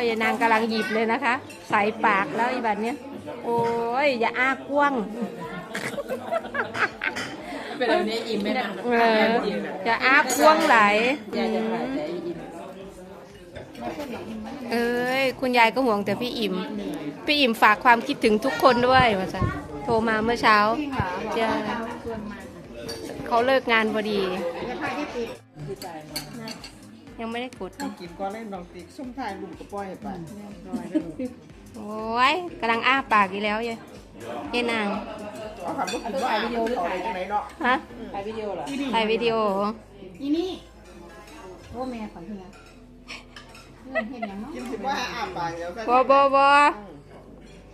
ยนางกำลังหยิบเลยนะคะ ใส่ปากแล้วอีบัดเนี้ยโอ้ยอย่าอ้ากว้างเป็นแบบนี้อิ่มไม่ได้เอออย่าอ้ากว้างไหลยายจะถ่ายแต่อิ่มเอ้ยคุณยายก็ห่วงแต่พี่อิ่ม พี่อิ่มฝากความคิดถึงทุกคนด้วยว่าจะโทรมาเมื่อเช้าจะเขาเลิกงานพอดีที่ใจมัน ยังไม่ได้กดเลยกินก้อนเล่นน้องติ๊กส้มทายลุงกระป้อยให้ไปโอ้ยกำลังอ้าปากอีกแล้วยายยายนางเอาขับรถกินว่าวิดีโอหรือถ่ายไหนเนาะฮะถ่ายวิดีโอเหรอถ่ายวิดีโออีนี่โอ้แม่ขอเฮียเงินเห็นยังเนาะกินสิว่าอาปากเดี๋ยวบอบอบอ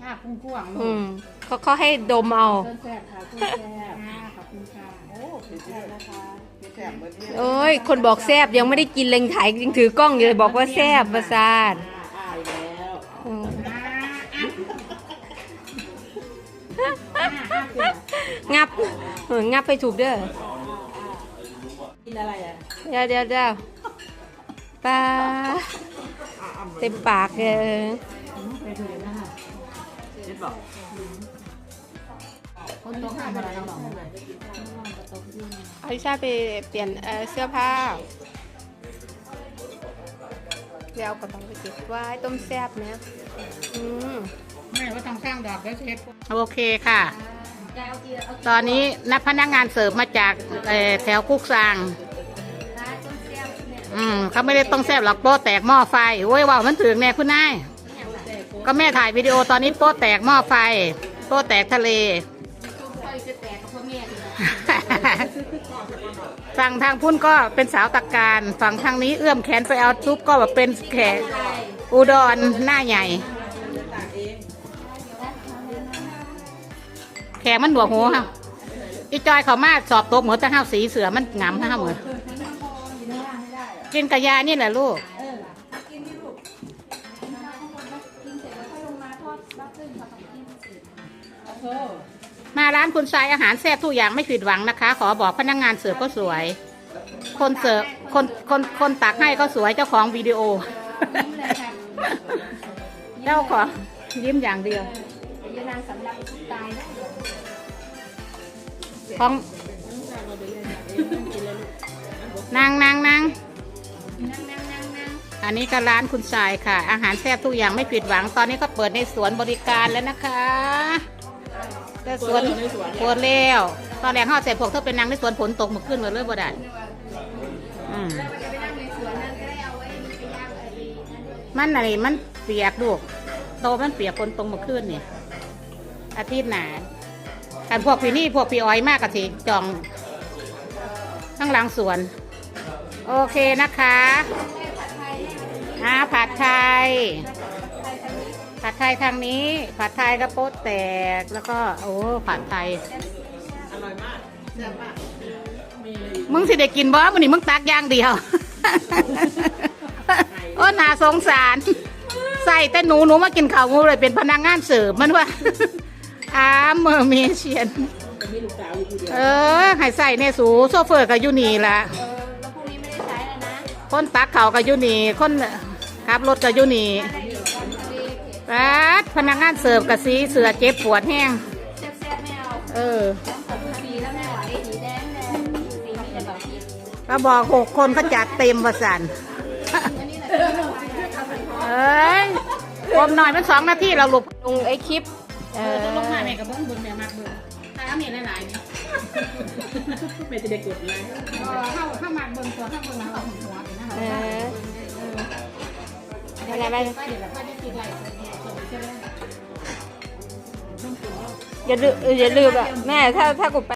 อ่าคุ้งกวางลูอืกมเขาเขาให้ดมเอา ต้นแซ่บค่ะต้นแซ่บอ่า นะคะผิดแซ่บเหมือนนี่โอ้ย คนบอกแซบยังไม่ได้กินเลยถ่ายยังถือกล้องอยู่เลยบอกว่าแซบประสาทอายแล้วอืมงับเอองับไปถูกเด้อ กินอะไรอะเดี๋ยวเดี๋ยวเดี๋ยวปลาเต็มปากเลยเถอะนะคะเจ็ดบอก คนโตข้ามอะไรเราหรออาริชาไปเปลี่ยนเอ่อเสื้อผ้าเดี๋ยวเอากระเป๋าไปเก็บไว้ต้มแซบนะอืมแม่ว่าต้องสร้างดอกแล้วเช็ดโอเคค่ะ ตอนนี้นักพนักงานเสิร์ฟมาจากเอ่อแถวคุกซางอืมเขาไม่ได้ต้องแซบหรอกโป๊ะแตกหม้อไฟโอ้ยว่าวมันถึงแน่คุณนายก็แม่ถ่ายวิดีโอตอนนี้โป๊ะแตกหม้อไฟ โป๊ะแตกทะเล ฝั่งทางพุ่นก็เป็นสาวตะการ ฝั่งทางนี้เอื้อมแขนไปเอาทุบก็แบบเป็นแขกอุดรหน้าใหญ่ แขกมันหนวกหูค่ะอีจอยเขามาสอบตกเหมือนแต่ห้าวสีเสือมันงามห้าเหมือนกินกระยานี่แหละลูก มาร้านคุณชายอาหารแซ่บทุกอย่างไม่ผิดหวังนะคะ ขอบอกพนักงานเสิร์ฟก็สวย คนเสิร์ฟคนคนคนตักให้ก็สวยเจ้าของวิดีโอ เจ้าของยิ้มอย่างเดียวยานางสำหรับตายนะของนางนางนางอันนี้ก็ร้านคุณชายค่ะ อาหารแซ่บทุกอย่างไม่ผิดหวัง ตอนนี้ก็เปิดในสวนบริการแล้วนะคะ แต่สวนเปิดแล้วตอนแรกเขาเสร็จพวกเธอเป็นนางในสวนฝนตกมาขึ้นมาเลยบ่ได้อืมมันอะไรมันเปียกลูกโตมันเปียกฝนตกมาขึ้นเนี่ยอาทิตย์หนากันพวกพี่นี่พวกพี่อ้อยมากกะสิจองข้างหลังสวน โอเคนะคะอาผัดไทย ผัดไทยทางนี้ ผัดไทยกระโป๊ะแตกแล้วก็โอ้ผัดไทย อร่อยมากแซ่บมากมีมึงสิได้กินบ่มันนี่มึงตักอย่างเดียว โอ้น่าสงสาร ใส่แต่หนูหนูมากินข้าวงูเลยเป็นพนักงานเสิร์ฟมันว่าอาเมอร์เมเชียนจะมีลูกสาวอยู่คนเดียวเออให้ใส่ในสูโซเฟอร์กับยูนี่ละเออแล้วพรุ่งนี้ไม่ได้ใช้แล้วนะคนตักเขาวกับยูนี่คนขับรถกับยูนี่ ปัดพนักงานเสิร์ฟกับสีเสือเจ็บปวดแห้งแซ่บๆไม่เอาเออผมสีแล้วไม่ไหวสีแดงแดงสีนี้จะแบบนี้ก็บอกหกคนเขาจัดเต็มประสันเอ้ยผมหน่อยมันสองนาทีเราหลบลงไอ้คลิปเอเอออจะลงมาแม่กับเบิ้งเบิ้งแม่มากเบิ้งแต่เอาเมียหลายๆเนี่ยไม่จะได้กดไลค์เออเข้าเข้ามาเบิ้งตัวเข้าเบิ้งแล้วเอาหัวเป็นนะคะเอออะไรบ้างไปเดี๋ยวเราไปได้กินอะไรส่งไปใช่ไหม อย่าลืมอย่าลืมอะแม่ถ้าถ้ากูไป